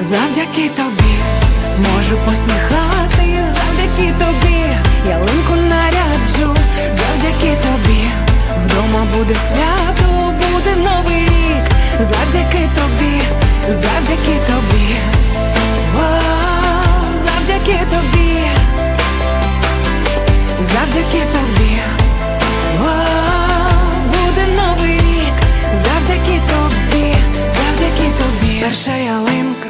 Завдяки тобі можу посміхатись, завдяки тобі ялинку наряджу, завдяки тобі вдома буде свято, буде новий рік, завдяки тобі, завдяки тобі, завдяки тобі, завдяки тобі, буде новий рік, завдяки тобі, завдяки тобі. Перша ялинка,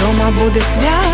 Вдома буде свято.